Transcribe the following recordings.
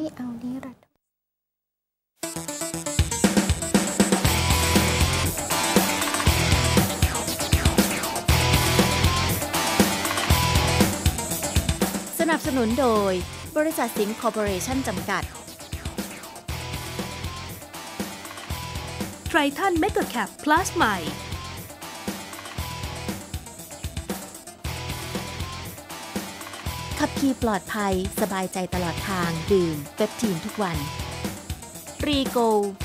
ไม่เอานี่รัฐสนับสนุนโดย บริษัทสิงห์คอร์ปอเรชั่นจำกัด ไทรทันเมกะแคปพลัสใหม่ ขับขี่ปลอดภัย สบายใจตลอดทาง ดื่มเปปทีนทุกวัน รีโก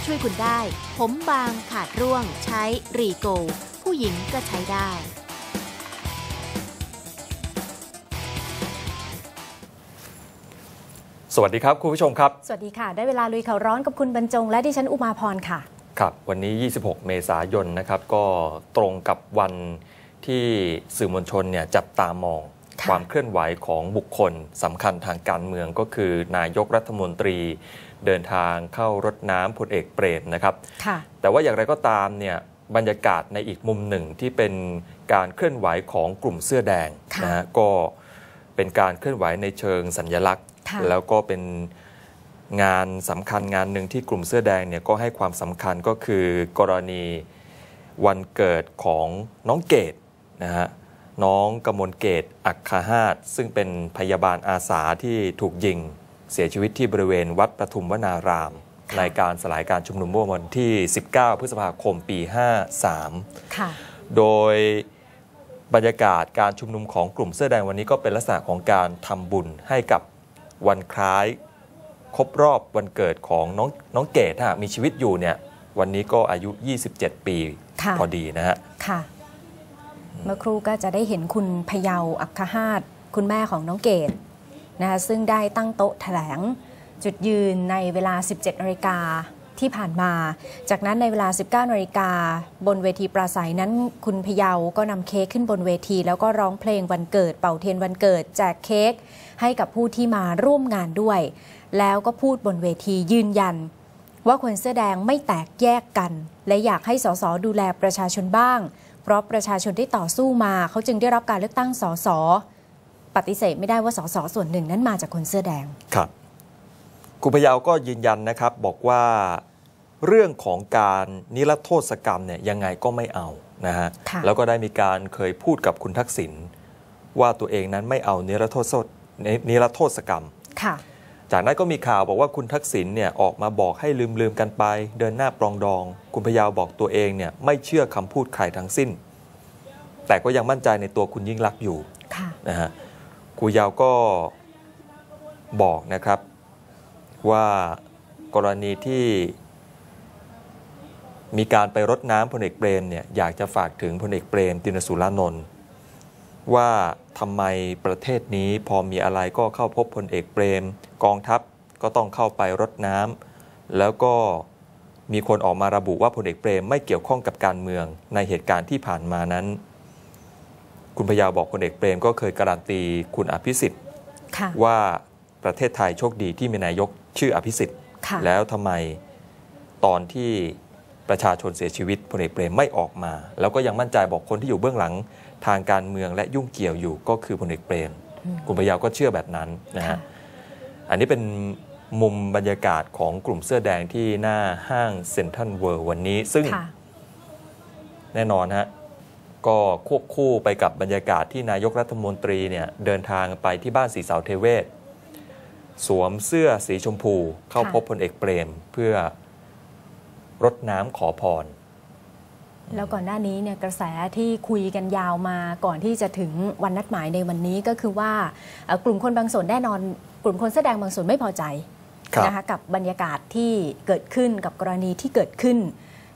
ช่วยคุณได้ ผมบางขาดร่วง ใช้รีโก ผู้หญิงก็ใช้ได้สวัสดีครับ คุณผู้ชมครับ สวัสดีค่ะ ได้เวลาลุยข่าวร้อนกับคุณบรรจง และดิฉันอุมาพรค่ะ ครับ วันนี้ 26 เมษายนนะครับ ก็ตรงกับวันที่สื่อมวลชนเนี่ยจับตามอง ค่ะความเคลื่อนไหวของบุคคลสำคัญทางการเมืองก็คือนายกรัฐมนตรี เดินทางเข้ารดน้ำพลเอกเปรมนะครับค่ะแต่ว่าอย่างไรก็ตามเนี่ยบรรยากาศในอีกมุมหนึ่งที่เป็นการเคลื่อนไหวของกลุ่มเสื้อแดงค่ะนะฮะก็เป็นการเคลื่อนไหวในเชิงสัญญลักษณ์ค่ะแล้วก็เป็นงานสำคัญงานหนึ่งที่กลุ่มเสื้อแดงเนี่ยก็ให้ความสำคัญก็คือกรณีวันเกิดของน้องเกดนะฮะ น้องกมลเกตอักคาฮาตซึ่งเป็นพยาบาลอาสาที่ถูกยิง เสียชีวิตที่บริเวณวัดปทุมวนารามค่ะในการสลายการชุมนุมเมื่อวันที่ 19 พฤษภาคมปี 53ค่ะโดยบรรยากาศการชุมนุมของกลุ่มเสื้อแดงวันนี้ก็เป็นลักษณะของการทำบุญให้กับวันคล้าย ครบรอบวันเกิดของน้องน้องเกดถ้าหากมีชีวิตอยู่เนี่ยวันนี้ก็อายุ 27 ปีค่ะพอดีนะฮะค่ะ เมื่อครู่ก็จะได้เห็นคุณพยาวอัคคหาตคุณแม่ของน้องเกดนะคะซึ่งได้ตั้งโต๊ะแถลงจุดยืนในเวลา 17นาฬิกาที่ผ่านมา จากนั้นในเวลา 19นาฬิกาบนเวทีปราศัยนั้น คุณพยาวก็นำเค้กขึ้นบนเวที แล้วก็ร้องเพลงวันเกิด เป่าเทียนวันเกิด แจกเค้กให้กับผู้ที่มาร่วมงานด้วย แล้วก็พูดบนเวทียืนยัน ว่าคนเสื้อแดงไม่แตกแยกกัน และอยากให้สสดูแลประชาชนบ้าง เพราะประชาชนที่ต่อสู้มาเขาจึงได้รับการเลือกตั้งสสปฏิเสธไม่ได้ว่าสสส่วนหนึ่งนั้นมาจากคนเสื้อแดงครับคุณพยาวก็ยืนยันนะครับบอกว่าเรื่องของการนิรโทษกรรมเนี่ยยังไงก็ไม่เอานะฮะค่ะแล้วก็ได้มีการเคยพูดกับคุณทักษิณว่าตัวเองนั้นไม่เอานิรโทษนิรโทษกรรมค่ะ จากนั้นก็มีข่าวบอกว่าคุณทักษิณเนี่ยออกมาบอกให้ลืมลืมๆกันไป เดินหน้าปรองดอง คุณพยาวบอกตัวเองเนี่ยไม่เชื่อคำพูดใครทั้งสิ้น แต่ก็ยังมั่นใจในตัวคุณยิ่งรักษณ์อยู่ค่ะนะฮะครูยาวก็บอกนะครับว่ากรณีที่มีการไปรดน้ำพลเอกเปรมเนี่ยอยากจะฝากถึงพลเอกเปรมตินสุรานนท์ว่าทำไมประเทศนี้พอมีอะไรก็เข้าพบพลเอกเปรม กองทัพก็ต้องเข้าไปรดน้ำแล้วก็มีคนออกมาระบุว่าพลเอกเปรมไม่เกี่ยวข้องกับการเมืองในเหตุการณ์ที่ผ่านมานั้น คุณพยาวบอกพลเอกเปรมก็เคยการันตีคุณอภิสิทธิ์ค่ะว่าประเทศไทยโชคดีที่มีนายกชื่ออภิสิทธิ์ค่ะแล้วทำไมตอนที่ประชาชนเสียชีวิตพลเอกเปรมไม่ออกมา แล้วก็ยังมั่นใจบอกคนที่อยู่เบื้องหลังทางการเมืองและยุ่งเกี่ยวอยู่ก็คือพลเอกเปรมคุณพยาวก็เชื่อแบบนั้นนะค่ะฮะ อันนี้เป็นมุมบรรยากาศของกลุ่มเสื้อแดงที่หน้าห้างเซ็นทรัลเวิลด์วันนี้ ซึ่งค่ะแน่นอนฮะก็ควบคู่ไปกับบรรยากาศที่นายกรัฐมนตรีเนี่ยเดินทางไปที่บ้านสีเสาเทเวศ สวมเสื้อสีชมพูเข้าค่ะพบพลเอกเปรม เพื่อรดน้ำขอพร แล้วก่อนหน้านี้เนี่ยกระแสที่คุยกันยาวมาก่อนที่จะถึงวันนัดหมายในวันนี้ก็คือว่าเอ่อกลุ่มคนบางส่วนแน่นอน กลุ่มคนแสอแดงบางส่วนไม่พอใจครับนะคะกับบรรยากาศที่เกิดขึ้นกับกรณีที่เกิดขึ้น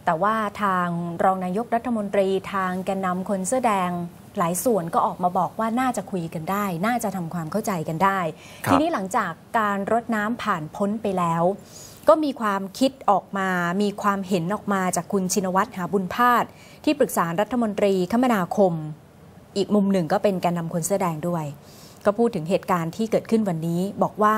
แต่ว่าทางรองนายกรัฐมนตรีทางแกนนำคนเสื้อแดงหลายส่วนก็ออกมาบอกว่าน่าจะคุยกันได้ น่าจะทำความเข้าใจกันได้ครับทีนี้หลังจากการรดน้ำผ่านพ้นไปแล้ว ก็มีความคิดออกมา มีความเห็นออกมาจากคุณชินวัตรหาบุญพาสที่ปรึกษารัฐมนตรีคมนาคม อีกมุมหนึ่งก็เป็นแกนนำคนเสื้อแดงด้วย ก็พูดถึงเหตุการณ์ที่เกิดขึ้นวันนี้บอกว่า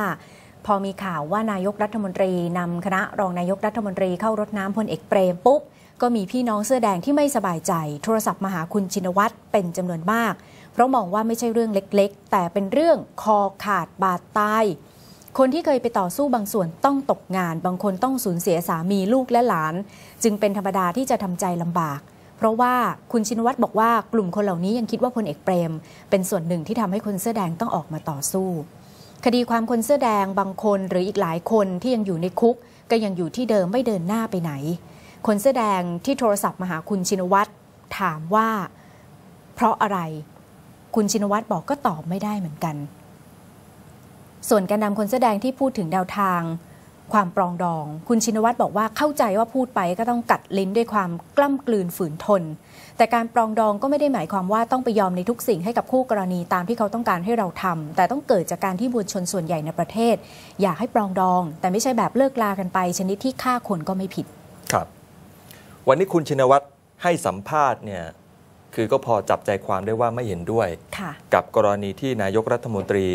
พอมีข่าวว่านายกรัฐมนตรีนำคณะรองนายกรัฐมนตรีเข้ารดน้ำพลเอกเปรมปุ๊บ ก็มีพี่น้องเสื้อแดงที่ไม่สบายใจ โทรศัพท์มาหาคุณชินวัตรเป็นจำนวนมาก เพราะมองว่าไม่ใช่เรื่องเล็กๆ แต่เป็นเรื่องคอขาดบาดตาย คนที่เคยไปต่อสู้บางส่วนต้องตกงาน บางคนต้องสูญเสียสามีลูกและหลาน จึงเป็นธรรมดาที่จะทำใจลำบาก เพราะว่าคุณชินวัตรบอกว่ากลุ่มคนเหล่านี้ยังคิดว่าพลเอกเปรม เป็นส่วนหนึ่งที่ทำให้คนเสื้อแดงต้องออกมาต่อสู้ คดีความคนเสื้อแดงบางคนหรืออีกหลายคนที่ยังอยู่ในคุก ก็ยังอยู่ที่เดิมไม่เดินหน้าไปไหน คนเสื้อแดงที่โทรศัพท์มาหาคุณชินวัตรถามว่า เพราะอะไร คุณชินวัตรบอกก็ตอบไม่ได้เหมือนกัน ส่วนแกนนำคนเสื้อแดงที่พูดถึงแนวทางความปรองดอง คุณชินวัตรบอกว่าเข้าใจว่าพูดไปก็ต้องกัดลิ้นด้วยความกล้ำกลืนฝืนทน แต่การปรองดองก็ไม่ได้หมายความว่าต้องไปยอมในทุกสิ่งให้กับคู่กรณีตามที่เขาต้องการให้เราทำแต่ต้องเกิดจากการที่มวลชนส่วนใหญ่ในประเทศ อยากให้ปรองดอง แต่ไม่ใช่แบบเลิกลากันไป ชนิดที่ฆ่าคนก็ไม่ผิด ครับ วันนี้คุณชินวัตรให้สัมภาษณ์เนี่ยคือก็พอจับใจความได้ว่าไม่เห็นด้วยค่ะกับกรณีที่นายกรัฐมนตรี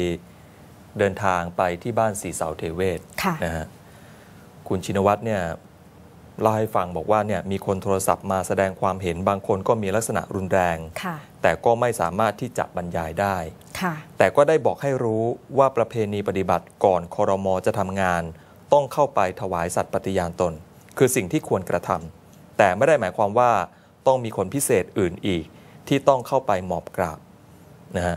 เดินทางไปที่บ้านสีเสาเทเวศค่ะนะฮะคุณชินวัตรเนี่ยเล่าให้ฟังบอกว่าเนี่ยมีคนโทรศัพท์มาแสดงความเห็นบางคนก็มีลักษณะรุนแรงค่ะแต่ก็ไม่สามารถที่จะบรรยายได้ค่ะแต่ก็ได้บอกให้รู้ว่าประเพณีปฏิบัติก่อนคอรมอจะทำงาน ต้องเข้าไปถวายสัตย์ปฏิญาณตน คือสิ่งที่ควรกระทำแต่ไม่ได้หมายความว่าต้องมีคนพิเศษอื่นอีกที่ต้องเข้าไปหมอบกราบนะฮะ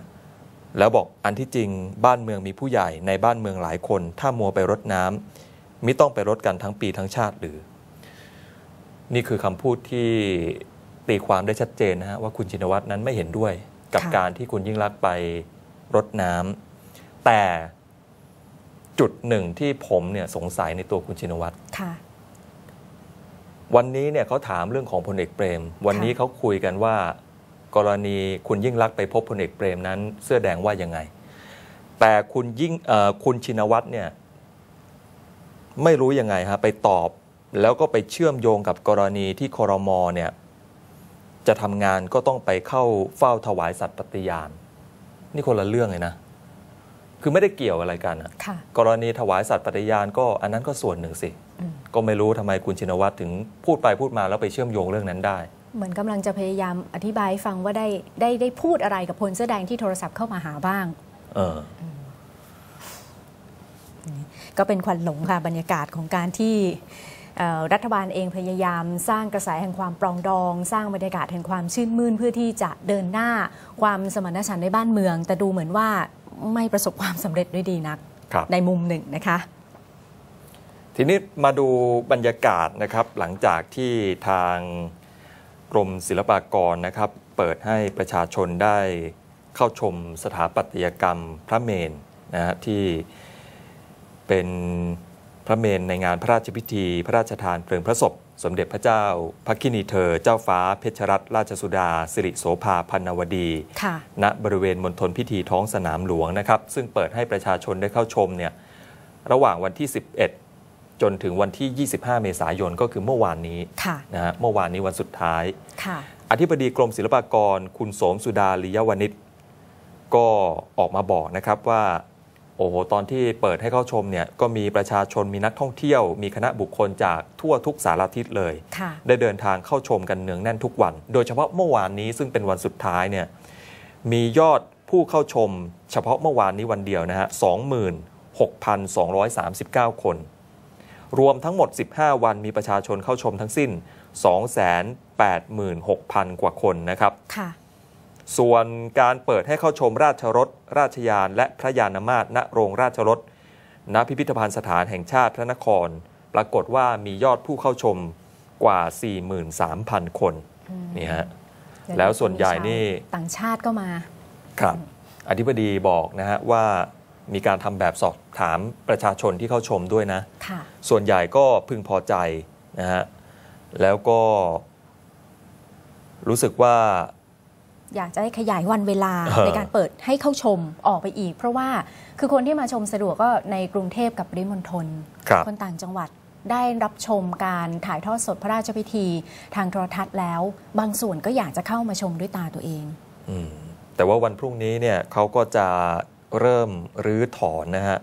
แล้วบอกอันที่จริงบ้านเมืองมีผู้ใหญ่ในบ้านเมืองหลายคน ถ้ามัวไปรดน้ำมิต้องไปรดกันทั้งปีทั้งชาติหรือ นี่คือคำพูดที่ตีความได้ชัดเจนนะฮะว่าคุณชินวัตรนั้นไม่เห็นด้วย กับค่ะการที่คุณยิ่งรักษณ์ไปรดน้ำแต่จุดหนึ่งที่ผมเนี่ยสงสัยในตัวคุณชินวัตรค่ะวันนี้เนี่ยเขาถามเรื่องของพลเอกเปรม วันนี้เขาคุยกันว่า กรณีคุณยิ่งรักษ์ไปพบพลเอกเปรมนั้น เสื้อแดงว่ายังไง แต่คุณยิ่งคุณชินวัตรเนี่ยไม่รู้ยังไงฮะไปตอบแล้วก็ไปเชื่อมโยงกับกรณีที่คอรมอเนี่ยจะทำงานก็ต้องไปเข้าเฝ้าถวายสัตย์ปฏิญาณ นี่คนละเรื่องเลยนะ คือไม่ได้เกี่ยวอะไรกันอะกรณีถวายสัตย์ปฏิญาณก็อันนั้นก็ส่วนหนึ่งสิ ก็ไม่รู้ทำไมคุณชินวัตรถึงพูดไปพูดมาแล้วไปเชื่อมโยงเรื่องนั้นได้ เหมือนกำลังจะพยายามอธิบายให้ฟังว่าได้ได้ได้พูดอะไรกับพลเสื้อแดงที่โทรศัพท์เข้ามาหาบ้าง เออก็เป็นควันหลงค่ะบรรยากาศของการที่เอ่อรัฐบาลเองพยายามสร้างกระแสแห่งความปรองดอง สร้างบรรยากาศแห่งความชื่นมื่นเพื่อที่จะเดินหน้าความสมานฉันท์ในบ้านเมือง แต่ดูเหมือนว่าไม่ประสบความสำเร็จด้วยดีนักครับในมุมหนึ่งนะคะ ทีนี้มาดูบรรยากาศนะครับหลังจากที่ทาง กรมศิลปากรนะครับ เปิดให้ประชาชนได้เข้าชมสถาปัตยกรรมพระเมนนะฮะที่เป็นพระเมนในงานพระราชพิธี พระราชทานเพลิงพระศพ สมเด็จพระเจ้าพระคินีเธอ เจ้าฟ้าเพชรรัตนราชสุดา สิริโสภาพันนวดีค่ะณบริเวณมณฑลพิธีท้องสนามหลวงนะครับ ซึ่งเปิดให้ประชาชนได้เข้าชมเนี่ยระหว่างวันที่ 11 จนถึงวันที่ 25 เมษายนก็คือเมื่อวานนี้ค่ะนะฮะเมื่อวานนี้วันสุดท้ายค่ะอธิบดีกรมศิลปากร คุณโสมสุดาลียวนิชก็ออกมาบอกนะครับว่าโอ้โหตอนที่เปิดให้เข้าชมเนี่ยก็มีประชาชนมีนักท่องเที่ยว มีคณะบุคคลจากทั่วทุกสารทิศเลยค่ะได้เดินทางเข้าชมกันเนืองแน่นทุกวัน โดยเฉพาะเมื่อวานนี้ซึ่งเป็นวันสุดท้ายเนี่ยมียอดผู้เข้าชม เฉพาะเมื่อวานนี้วันเดียวนะฮะ 26,239 คน รวมทั้งหมด 15 วันมีประชาชนเข้าชมทั้งสิ้น 286,000 กว่าคนนะครับค่ะส่วนการเปิดให้เข้าชมราชรถ ราชยานและพระยานมาศณโรงราชรถ ณ พิพิธภัณฑ์สถานแห่งชาติพระนคร ปรากฏว่ามียอดผู้เข้าชมกว่า 43,000 คนนี่ฮะแล้วส่วนใหญ่นี่ต่างชาติก็มา ครับ อธิบดีบอกนะฮะว่ามีการทำแบบสอบ ถามประชาชนที่เข้าชมด้วยนะค่ะส่วนใหญ่ก็พึงพอใจนะฮะ แล้วก็รู้สึกว่า อยากจะให้ขยายวันเวลาเออในการเปิดให้เข้าชมออกไปอีก เพราะว่าคือคนที่มาชมสะดวกก็ในกรุงเทพกับปริมณฑลครับคนต่างจังหวัดได้รับชมการถ่ายทอดสดพระราชพิธี ทางโทรทัศน์แล้ว บางส่วนก็อยากจะเข้ามาชมด้วยตาตัวเองอืมแต่ว่าวันพรุ่งนี้เนี่ยเขาก็จะเริ่มรื้อถอนนะฮะ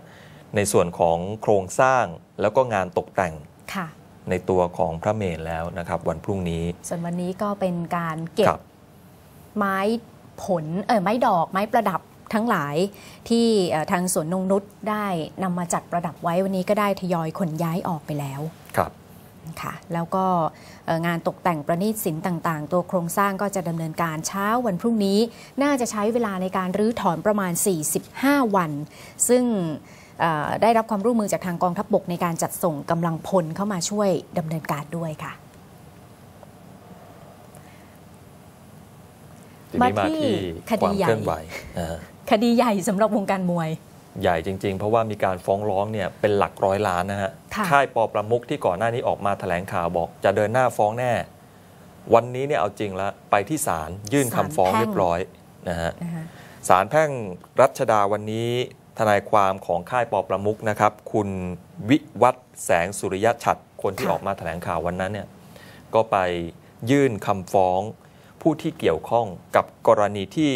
ในส่วนของโครงสร้างแล้วก็งานตกแต่งค่ะในตัวของพระเมรุแล้วนะครับ วันพรุ่งนี้ ส่วนวันนี้ก็เป็นการเก็ครับบไม้ผลเออไม้ดอกไม้ประดับทั้งหลายที่เอ่อทางสวนนงนุษได้นำมาจัดประดับไว้วันนี้ก็ได้ทยอยขนย้ายออกไปแล้วครับค่ะแล้วก็เอ่องานตกแต่งประณีตสินต่าง ๆ ตัวโครงสร้างก็จะดำเนินการเช้าวันพรุ่งนี้ น่าจะใช้เวลาในการรื้อถอนประมาณ 45 วัน ซึ่งเอ่อ ได้รับความร่วมมือจากทางกองทัพบบกในการจัดส่งกำลังพลเข้ามาช่วยดำเนินการด้วยค่ะทีนี้มามาที่ที่คดีความใหญ่เคลื่อนไหวนะฮะคดีใหญ่สำหรับวงการมวย ใหญ่จริง ๆ เพราะว่ามีการฟ้องร้องเนี่ยเป็นหลักร้อยล้านนะฮะค่ะค่ายปอประมุกที่ก่อนหน้านี้ออกมาแถลงข่าวบอก จะเดินหน้าฟ้องแน่ วันนี้เนี่ยเอาจริงแล้วไปที่ศาลยื่นคำฟ้องเรียบร้อยนะฮะนะคะศาลแพ่งรัชดาวันนี้ ทนายความของค่ายปอประมุกนะครับ คุณวิวัฒน์แสงสุริยะฉัดคนที่ค่ะออกมาแถลงข่าววันนั้นเนี่ยก็ไปยื่นคำฟ้องผู้ที่เกี่ยวข้องกับกรณีที่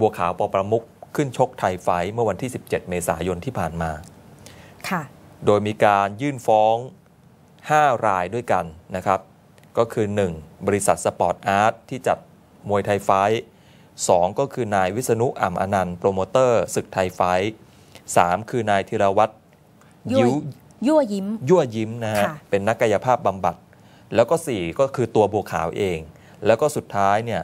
บัวขาวปอประมุกขึ้นชกไทยไฟท์เมื่อวันที่ 17 เมษายนที่ผ่านมา ค่ะ โดยมีการยื่นฟ้อง 5 รายด้วยกันนะครับ ก็คือ 1. บริษัทสปอร์ตอาร์ตที่จัดมวยไทยไฟท์ 2 ก็คือนายวิษณุอ่ำอนันต์โปรโมเตอร์ศึกไทยไฟท์3คือนายธีรวัตรยั่วยิ้วยั่วยิ้มยั่วยิ้มนะฮะค่ะเป็นนักกายภาพบำบัด แล้วก็ 4 ก็คือตัวบัวขาวเอง แล้วก็สุดท้ายเนี่ย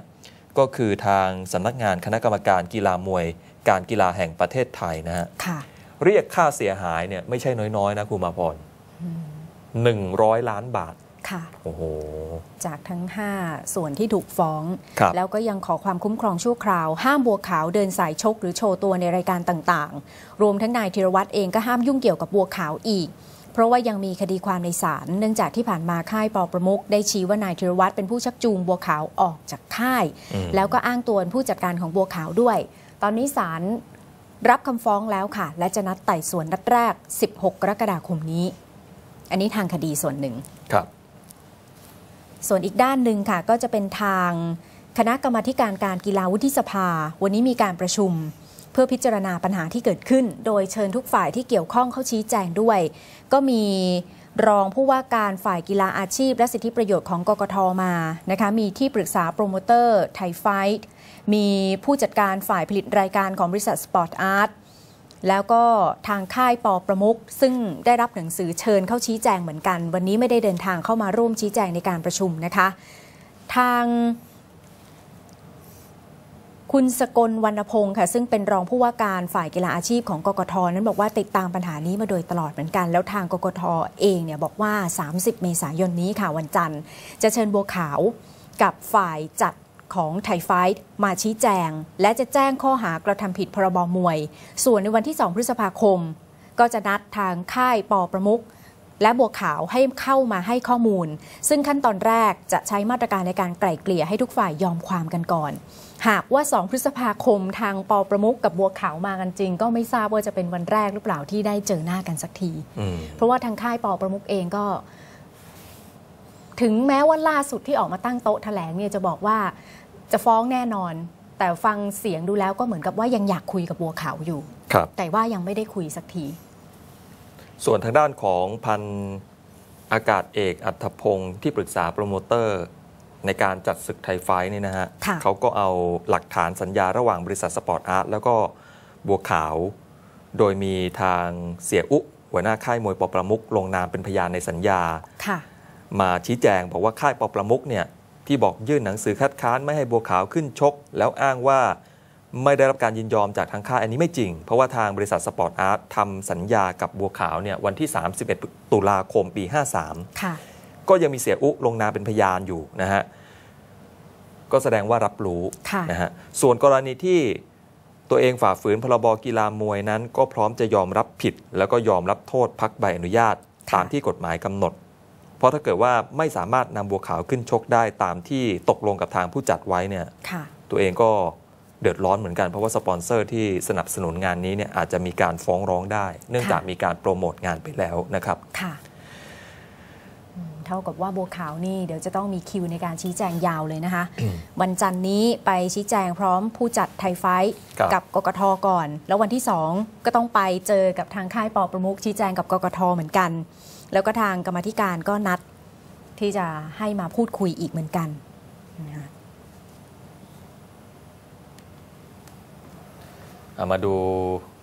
ก็คือทางสำนักงานคณะกรรมการกีฬามวย การกีฬาแห่งประเทศไทยนะฮะค่ะเรียกค่าเสียหายเนี่ยไม่ใช่น้อยๆนะคุณมาพรหนึ่งร้อยล้านบาท ค่ะโอ้โหจากทั้ง 5 ส่วนที่ถูกฟ้องครับแล้วก็ยังขอความคุ้มครองชั่วคราว ห้ามบัวขาวเดินสายชก หรือโชว์ตัวในรายการต่างๆ รวมทั้งนายธีรวัตรเองก็ห้ามยุ่งเกี่ยวกับบัวขาวอีก เพราะว่ายังมีคดีความในศาลเนื่องจากที่ผ่านมาค่ายปอประมุกได้ชี้ว่านายธีรวัตรเป็นผู้ชักจูงบัวขาวออกจากค่ายอืมแล้วก็อ้างตัวเป็นผู้จัดการของบัวขาวด้วย ตอนนี้ศาลรับคำฟ้องแล้วค่ะ และจะนัดไต่สวนนัดแรก 16 กรกฎาคมนี้ อันนี้ทางคดีส่วนหนึ่งครับ ส่วนอีกด้านหนึ่งค่ะก็จะเป็นทางคณะกรรมการการกีฬาวุฒิสภา วันนี้มีการประชุม เพื่อพิจารณาปัญหาที่เกิดขึ้น โดยเชิญทุกฝ่ายที่เกี่ยวข้องเข้าชี้แจงด้วย ก็มีรองผู้ว่าการฝ่ายกีฬาอาชีพ และสิทธิประโยชน์ของกกทมานะคะมีที่ปรึกษาโปรโมเตอร์ไทยไฟท์มีผู้จัดการฝ่ายผลิตรายการของบริษัทสปอร์ตอาร์ต แล้วก็ทางค่ายปอประมุกซึ่งได้รับหนังสือเชิญเข้าชี้แจงเหมือนกัน วันนี้ไม่ได้เดินทางเข้ามาร่วมชี้แจงในการประชุมนะคะ ทางคุณสกลวรรณพงศ์ค่ะ ซึ่งเป็นรองผู้ว่าการฝ่ายกีฬาอาชีพของกกทนั้นบอกว่าติดตามปัญหานี้มาโดยตลอดเหมือนกัน แล้วทางกกทเองเนี่ยบอกว่า 30 เมษายนนี้ค่ะวันจันทร์ จะเชิญบัวขาวกับฝ่ายจัด ของไทยไฟท์มาชี้แจง และจะแจ้งข้อหากระทำผิดพรบมวย ส่วนในวันที่ 2 พฤษภาคม ก็จะนัดทางค่ายปอประมุกและบัวขาวให้เข้ามาให้ข้อมูล ซึ่งขั้นตอนแรกจะใช้มาตรการในการไกล่เกลี่ยให้ทุกฝ่ายยอมความกันก่อน หากว่า 2 พฤษภาคมทางปอประมุกกับบัวขาวมากันจริง ก็ไม่ทราบว่าจะเป็นวันแรกหรือเปล่าที่ได้เจอหน้ากันสักทีอืมเพราะว่าทางค่ายปอประมุกเองก็ ถึงแม้ว่าล่าสุดที่ออกมาตั้งโต๊ะแถลงเนี่ยจะบอกว่า จะฟ้องแน่นอน แต่ฟังเสียงดูแล้วก็เหมือนกับว่ายังอยากคุยกับบัวขาวอยู่ ครับ แต่ว่ายังไม่ได้คุยสักที ส่วนทางด้านของพันอากาศเอกอัธพงศ์ที่ปรึกษาโปรโมเตอร์ ในการจัดศึกไทยไฟท์นี่นะฮะค่ะ เขาก็เอาหลักฐานสัญญาระหว่างบริษัทสปอร์ตอาร์ตแล้วก็บัวขาว โดยมีทางเสียอุ หัวหน้าค่ายมวยปอประมุกลงนามเป็นพยานในสัญญา ค่ะ มาชี้แจงบอกว่าค่ายปอประมุกเนี่ย ที่บอกยื่นหนังสือคัดค้านไม่ให้บัวขาวขึ้นชก แล้วอ้างว่าไม่ได้รับการยินยอมจากทางค่ายอันนี้ไม่จริง เพราะว่าทางบริษัทสปอร์ตอาร์ตทำสัญญากับบัวขาวเนี่ยวันที่ 31 ตุลาคมปี 53ค่ะก็ยังมีเสียอุลงนามเป็นพยานอยู่นะฮะก็แสดงว่ารับรู้ค่ะนะฮะส่วนกรณีที่ตัวเองฝ่าฝืนพรบกีฬามวยนั้น ก็พร้อมจะยอมรับผิด แล้วก็ยอมรับโทษพักใบอนุญาตค่ะตามที่กฎหมายกำหนด เพราะถ้าเกิดว่าไม่สามารถนำบัวขาวขึ้นชกได้ตามที่ตกลงกับทางผู้จัดไว้เนี่ยค่ะตัวเองก็เดือดร้อนเหมือนกันเพราะว่าสปอนเซอร์ที่สนับสนุนงานนี้เนี่ยอาจจะมีการฟ้องร้องได้ เนื่องค่ะจากมีการโปรโมทงานไปแล้วนะครับค่ะอืม เท่ากับว่าบัวขาวนี่เดี๋ยวจะต้องมีคิวในการชี้แจงยาวเลยนะคะ วันจันทร์นี้ไปชี้แจงพร้อมผู้จัดไทยไฟท์ครับกับกกทก่อน แล้ววันที่ 2 ก็ต้องไปเจอกับทางค่ายปอประมุกชี้แจงกับกกทเหมือนกัน แล้วก็ทางกรรมาธิการก็นัดที่จะให้มาพูดคุยอีกเหมือนกันนะคะอะมาดู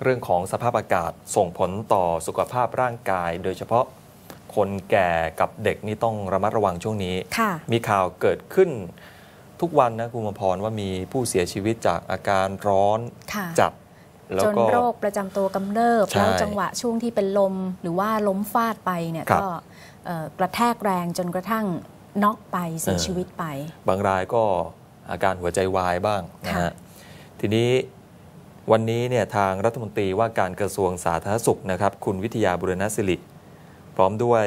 เรื่องของสภาพอากาศส่งผลต่อสุขภาพร่างกาย โดยเฉพาะ คนแก่กับเด็กนี่ต้องระมัดระวังช่วงนี้ค่ะมีข่าวเกิดขึ้นทุกวันนะคุณมพรว่ามีผู้เสียชีวิตจากอาการร้อนค่ะจัดแล้วจนก็โรคประจำตัวกำเริบใช่แล้วจังหวะช่วงที่เป็นลมหรือว่าล้มฟาดไปเนี่ยครับก็เอ่อกระแทกแรงจนกระทั่งน็อกไปเสียเออชีวิตไป บางรายก็อาการหัวใจวายบ้างนะค่ะฮะทีนี้วันนี้เนี่ยทางรัฐมนตรีว่าการกระทรวงสาธารณสุขนะครับ คุณวิทยาบุรณศิริ พร้อมด้วย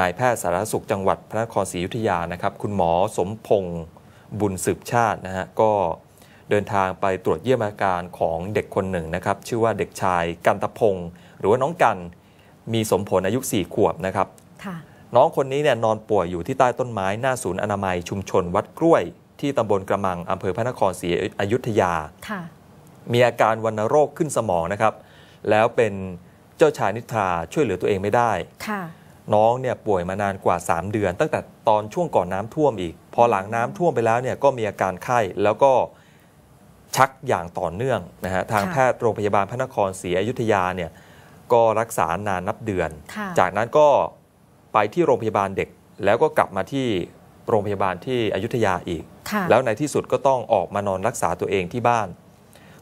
นายแพทย์สาธารณสุขจังหวัดพระนครศรีอยุธยานะครับ คุณหมอสมพงศ์บุญสืบชาตินะฮะก็เดินทางไปตรวจเยี่ยมอาการของเด็กคนหนึ่งนะครับ ชื่อว่าเด็กชายกันตพงศ์หรือว่าน้องกันมีสมผลอายุ 4 ขวบนะครับค่ะน้องคนนี้เนี่ยนอนป่วยอยู่ที่ใต้ต้นไม้หน้าศูนย์อนามัยชุมชนวัดกล้วย ที่ตำบลกระมังอำเภอพระนครศรีอยุธยาค่ะมีอาการวัณโรคขึ้นสมองนะครับ แล้วเป็นเจ้าชายนิทราช่วยเหลือตัวเองไม่ได้ค่ะน้องเนี่ยป่วยมานานกว่า 3 เดือน ตั้งแต่ตอนช่วงก่อนน้ำท่วมอีก พอหลังน้ำท่วมไปแล้วเนี่ยก็มีอาการไข้แล้วก็ชักอย่างต่อเนื่องนะฮะทางค่ะแพทย์โรงพยาบาลพระนครศรีอยุธยาเนี่ยก็รักษานานนับเดือนค่ะจากนั้นก็ไปที่โรงพยาบาลเด็ก แล้วก็กลับมาที่โรงพยาบาลที่อยุธยาอีกค่ะแล้วในที่สุดก็ต้องออกมานอนรักษาตัวเองที่บ้าน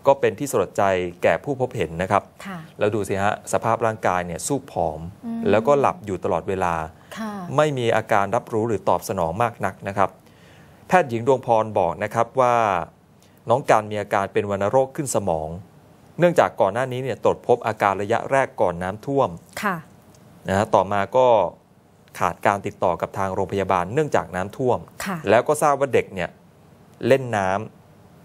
ก็เป็นที่สลดใจแก่ผู้พบเห็นนะครับค่ะแล้วดูสิฮะ สภาพร่างกายเนี่ยสู้ผอมอืมแล้วก็หลับอยู่ตลอดเวลาค่ะไม่มีอาการรับรู้หรือตอบสนองมากนักนะครับ แพทย์หญิงดวงพรบอกนะครับว่า น้องการมีอาการเป็นวัณโรคขึ้นสมอง เนื่องจากก่อนหน้านี้เนี่ยตรวจพบอาการระยะแรกก่อนน้ำท่วมค่ะนะฮะต่อมาก็ขาดการติดต่อกับทางโรงพยาบาลเนื่องจากน้ำท่วมค่ะแล้วก็ทราบว่าเด็กเนี่ยเล่นน้ำ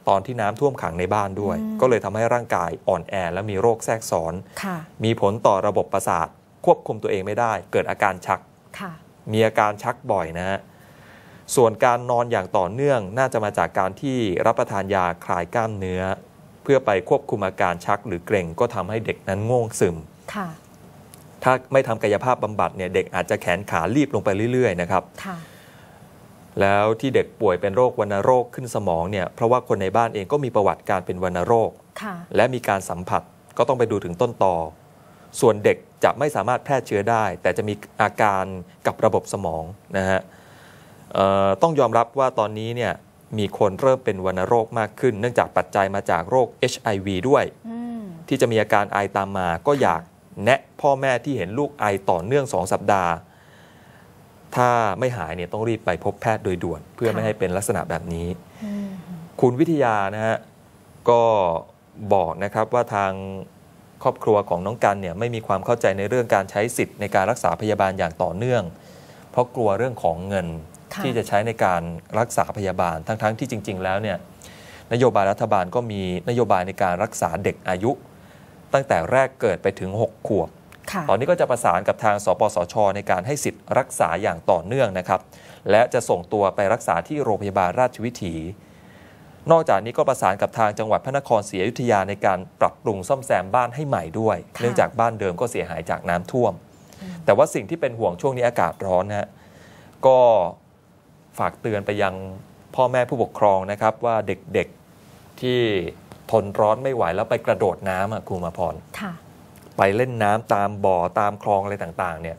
ตอนที่น้ำท่วมขังในบ้านด้วยอืมก็เลยทำให้ร่างกายอ่อนแอและมีโรคแทรกซ้อนค่ะมีผลต่อระบบประสาท ควบคุมตัวเองไม่ได้ เกิดอาการชักค่ะมีอาการชักบ่อยนะฮะส่วนการนอนอย่างต่อเนื่องน่าจะมาจากการที่รับประทานยาคลายกล้ามเนื้อ เพื่อไปควบคุมอาการชักหรือเกร็งก็ทำให้เด็กนั้นง่วงซึมค่ะถ้าไม่ทำกายภาพบำบัดเนี่ยเด็กอาจจะแขนขาลีบลงไปเรื่อย ๆ นะครับค่ะ แล้วที่เด็กป่วยเป็นโรควัณโรคขึ้นสมองเนี่ยเพราะว่าคนในบ้านเองก็มีประวัติการเป็นวัณโรคค่ะและมีการสัมผัสก็ต้องไปดูถึงต้นตอส่วนเด็กจะไม่สามารถแพร่เชื้อได้ แต่จะมีอาการกับระบบสมองนะฮะเอ่อต้องยอมรับว่าตอนนี้เนี่ยมีคนเริ่มเป็นวัณโรคมากขึ้น เนื่องจากปัจจัยมาจากโรค HIV ด้วยอืมที่จะมีอาการไอตามมาก็อยากแนะพ่อแม่ที่เห็นลูกไอต่อเนื่อง2สัปดาห์ ถ้าไม่หายเนี่ยต้องรีบไปพบแพทย์โดยด่วน เพื่อไม่ให้เป็นลักษณะแบบนี้อืมคุณวิทยานะฮะก็บอกนะครับว่าทางครอบครัวของน้องกันเนี่ยไม่มีความเข้าใจในเรื่องการใช้สิทธิ์ในการรักษาพยาบาลอย่างต่อเนื่อง เพราะกลัวเรื่องของเงินค่ะที่จะใช้ในการรักษาพยาบาลทั้งๆที่จริง ๆ แล้วเนี่ยนโยบายรัฐบาลก็มีนโยบายในการรักษาเด็กอายุ ตั้งแต่แรกเกิดไปถึง 6 ขวบค่ะ ตอนนี้ก็จะประสานกับทางสปสช ในการให้สิทธิ์รักษาอย่างต่อเนื่องนะครับ และจะส่งตัวไปรักษาที่โรงพยาบาลราชวิถี นอกจากนี้ก็ประสานกับทางจังหวัดพระนครศรีอยุธยาในการปรับปรุงซ่อมแซมบ้านให้ใหม่ด้วยค่ะเนื่องจากบ้านเดิมก็เสียหายจากน้ำท่วม แต่ว่าสิ่งที่เป็นห่วงช่วงนี้อากาศร้อนนะฮะก็ฝากเตือนไปยังพ่อแม่ผู้ปกครองนะครับว่าเด็กๆที่ทนร้อนไม่ไหวแล้วไปกระโดดน้ำอะครูมาพรค่ะ ไปเล่นน้ำตามบ่อตามคลองอะไรต่างๆเนี่ย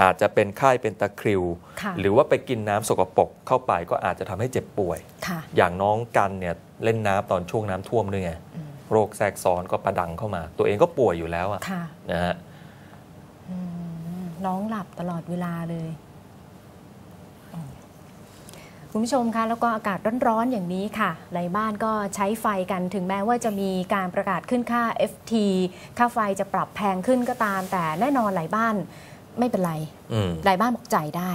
อาจจะเป็นไข้เป็นตะคริวค่ะหรือว่าไปกินน้ำสกปรกเข้าไปก็อาจจะทำให้เจ็บป่วยค่ะอย่างน้องกันเนี่ยเล่นน้ำตอนช่วงน้ำท่วมด้วยไงอืมโรคแทรกซ้อนก็ประดังเข้ามา ตัวเองก็ป่วยอยู่แล้วอะค่ะนะฮะอืมน้องหลับตลอดเวลาเลยอืม คุณผู้ชมคะแล้วก็อากาศร้อนๆอย่างนี้ค่ะหลายบ้านก็ใช้ไฟกันถึงแม้ว่าจะมีการประกาศขึ้นค่า FT ค่าไฟจะปรับแพงขึ้นก็ตาม แต่แน่นอนหลายบ้านไม่เป็นไรอืมหลายบ้านบอกจ่ายได้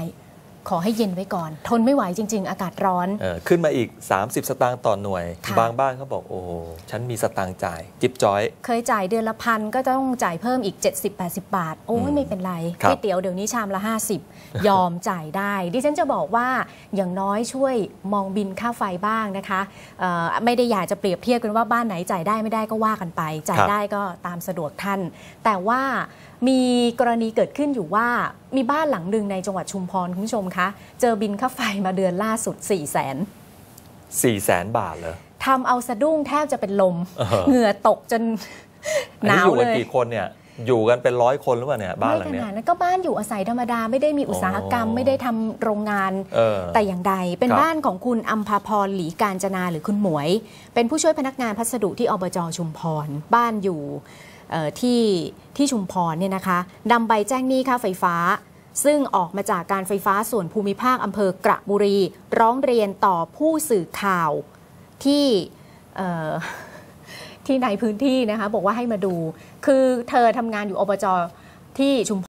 ขอให้เย็นไว้ก่อน ทนไม่ไหวจริง ๆ อากาศร้อนเออขึ้นมาอีก 30 สตางค์ต่อหน่วยค่ะบางบ้านเขาบอกโอ้โหฉันมีสตางค์จ่าย จิบจอย เคยจ่ายเดือนละพันก็ต้องจ่ายเพิ่มอีก 70-80 บาท โอ้อืยมไม่เป็นไรครับก๋วยเตี๋ยวเดี๋ยวนี้ชามละ 50 ยอมจ่ายได้ ดิฉันจะบอกว่าอย่างน้อยช่วยมองบินค่าไฟบ้างนะคะเอ่อไม่ได้อยากจะเปรียบเทียบกันว่าบ้านไหนจ่ายได้ไม่ได้ก็ว่ากันไป จ่ายได้ก็ตามสะดวกท่าน แต่ว่ามีกรณีเกิดขึ้นอยู่ว่ามีบ้านหลังหนึ่งในจังหวัดชุมพรคุณผู้ชมคะเจอบินค่าไฟมาเดือนล่าสุด4 0 0 0 0 0 4 0 0แสนบาทเหรอททำเอาสะดุ้งแทบจะเป็นลมเออเหงื่อตกจนอันหนี้นาอวยู่เลกันยกี่คนเนี่ยอยู่กันเป็นร้อยคนหรือเปล่าเนี่ยบ้านหลังไม่ขเนี้ยนาดนั้นก็บ้านอยู่อาศัยธรรมดาไม่ได้มีอุตสาหกรรมอ๋อไม่ได้ทำโรงงานเออแต่อย่างใด เป็นครับบ้านของคุณอัมพาพรหลีการจนาหรือคุณหมวย เป็นผู้ช่วยพนักงานพัสดุที่อบจชุมพร บ้านอยู่เอ่อ ที่ที่ชุมพรเนี่ยนะคะนำใบแจ้งหนี้ค่าไฟฟ้า ซึ่งออกมาจากการไฟฟ้าส่วนภูมิภาคอำเภอกระบุรี ร้องเรียนต่อผู้สื่อข่าวที่ที่ในพื้นที่นะคะบอกว่าให้มาดู คือเธอทำงานอยู่อบจที่ชุมพร